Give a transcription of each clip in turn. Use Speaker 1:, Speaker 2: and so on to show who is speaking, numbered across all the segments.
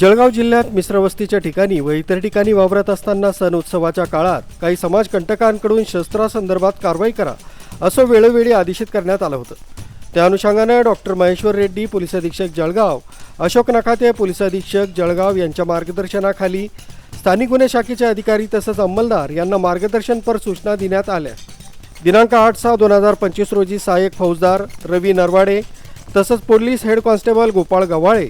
Speaker 1: जळगाव जिल्ह्यात मिश्रवस्तीच्या ठिकाणी व इतर ठिकाणी वावरत असताना सण उत्सवाच्या काळात काही समाजकंटकांकडून शस्त्रासंदर्भात कारवाई करा असं वेळोवेळी आदेशित करण्यात आलं होतं. त्या अनुषंगानं डॉक्टर महेश्वर रेड्डी पोलीस अधीक्षक जळगाव अशोक नखाते पोलीस अधीक्षक जळगाव यांच्या मार्गदर्शनाखाली स्थानिक गुन्हे शाखेचे अधिकारी तसंच अंमलदार यांना मार्गदर्शनपर सूचना देण्यात आल्या. दिनांक आठ सहा दोन हजार पंचवीस रोजी सहाय्यक फौजदार रवी नरवाडे तसंच police head constable Gopal Gavhale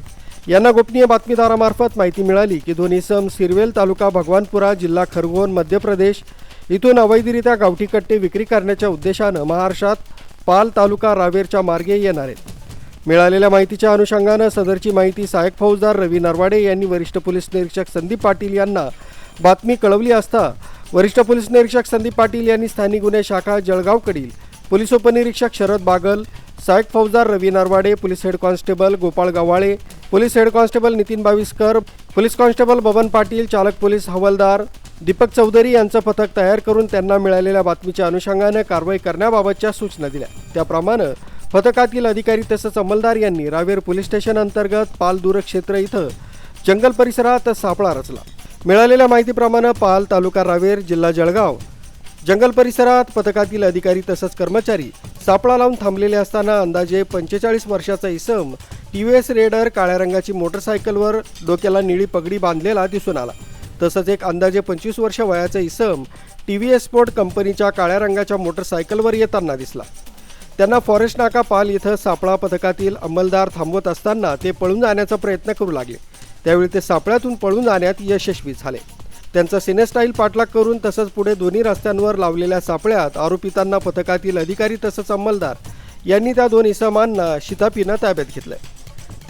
Speaker 1: यांना गोपनीय बातमीदारामार्फत माहिती मिळाली की दोन्ही सम सिरवेल तालुका भगवानपुरा जिल्हा खरगोन मध्य प्रदेश इथून अवैधरित्या गावठी कट्टे विक्री करण्याच्या उद्देशानं महाराष्ट्रात पाल तालुका रावेरच्या मार्गे येणार आहेत. मिळालेल्या माहितीच्या अनुषंगानं सदरची माहिती सहाय्यक फौजदार रवी नरवाडे यांनी वरिष्ठ पोलीस निरीक्षक संदीप पाटील यांना बातमी कळवली असता वरिष्ठ पोलीस निरीक्षक संदीप पाटील यांनी स्थानिक गुन्हे शाखा जळगावकडील पोलीस उपनिरीक्षक शरद बागल सहाय्यक फौजदार Ravi Narwade police head constable Gopal Gavhale police head constable Nitin Baviskar police constable Baban Patil चालक पोलीस हवालदार दीपक चौधरी यांचं पथक तयार करून त्यांना मिळालेल्या बातमीच्या अनुषंगानं कारवाई करण्याबाबतच्या सूचना दिल्या. त्याप्रमाणे पथकातील अधिकारी तसंच अंमलदार यांनी रावेर पोलीस स्टेशन अंतर्गत पालदूर क्षेत्र इथं जंगल परिसरात सापळा रचला. मिळालेल्या माहितीप्रमाणे पाल तालुका रावेर जिल्हा जळगाव जंगल परिसरात पथकातील अधिकारी तसंच कर्मचारी सापळा लावून थांबलेले असताना अंदाजे पंचेचाळीस वर्षाचा इसम टी व्ही एस रेडर काळ्या रंगाची मोटरसायकलवर डोक्याला निळी पगडी बांधलेला दिसून आला. तसंच एक अंदाजे पंचवीस वर्ष वयाचा इसम टी व्ही एस स्पोर्ट कंपनीच्या काळ्या रंगाच्या मोटरसायकलवर येताना दिसला. त्यांना फॉरेस्ट नाका पाल इथं सापळा पथकातील अंमलदार थांबवत असताना ते पळून जाण्याचा प्रयत्न करू लागले. त्यावेळी ते सापळ्यातून पळून जाण्यात यशस्वी झाले. त्यांचा सिनेस्टाईल पाठलाग करून तसंच पुढे दोन्ही रस्त्यांवर लावलेल्या सापळ्यात आरोपितांना पथकातील अधिकारी तसंच अंमलदार यांनी त्या दोन इसमांना शितापीनं ताब्यात घेतलंय.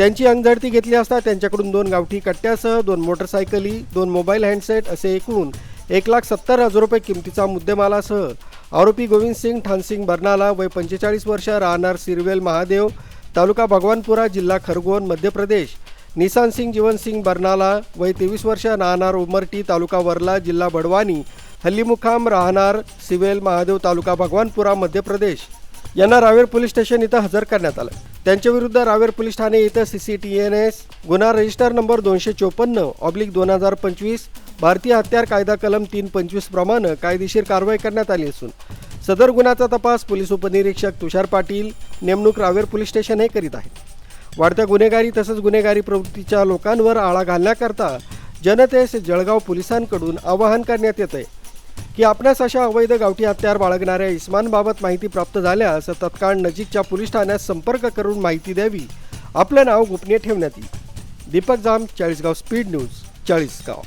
Speaker 1: त्यांची अंगझडती घेतली असता त्यांच्याकडून दोन गावठी कट्ट्यासह दोन मोटरसायकली दोन मोबाईल हँडसेट असे एकूण एक लाख सत्तर हजार रुपये किमतीचा मुद्देमालासह आरोपी गोविंद सिंग ठानसिंग बर्नाला वय पंचेचाळीस वर्ष राहणार सिरवेल महादेव तालुका भगवानपुरा जिल्हा खरगोन मध्य प्रदेश. निसान सिंग जीवन सिंग बर्नाला वय तेवीस वर्ष राहणार उमरटी तालुका वर्ला जिल्हा बडवानी. हल्लीमुखाम राहणार सिवेल महादेव तालुका भगवानपुरा मध्य प्रदेश. यांना रावेर पोलीस स्टेशन इथं हजर करण्यात आलं. त्यांच्याविरुद्ध रावेर पोलीस ठाणे इथं C C T N S गुन्हा रजिस्टर नंबर दोनशे चोपन्न ऑब्लिक दोन हजार पंचवीस भारतीय हत्यार कायदा कलम तीन पंचवीस प्रमाणे कायदेशीर कारवाई करण्यात आली असून सदर गुन्ह्याचा तपास पोलीस उपनिरीक्षक तुषार पाटील नेमणूक रावेर पोलीस स्टेशन हे करीत आहेत. वाढत्या गुन्हेगारी तसंच गुन्हेगारी प्रवृत्तीच्या लोकांवर आळा घालण्याकरता जनतेस जळगाव पोलिसांकडून आवाहन करण्यात येत आहे की आपणास अशा अवैध गावठी हत्यार बाळगणाऱ्या इस्मानबाबत माहिती प्राप्त झाल्यास तत्काळ नजीकच्या पोलीस ठाण्यात संपर्क करून माहिती द्यावी. आपलं नाव गोपनीय ठेवण्यात येईल. Deepak Jam Chalisgaon speed news Chalisgaon.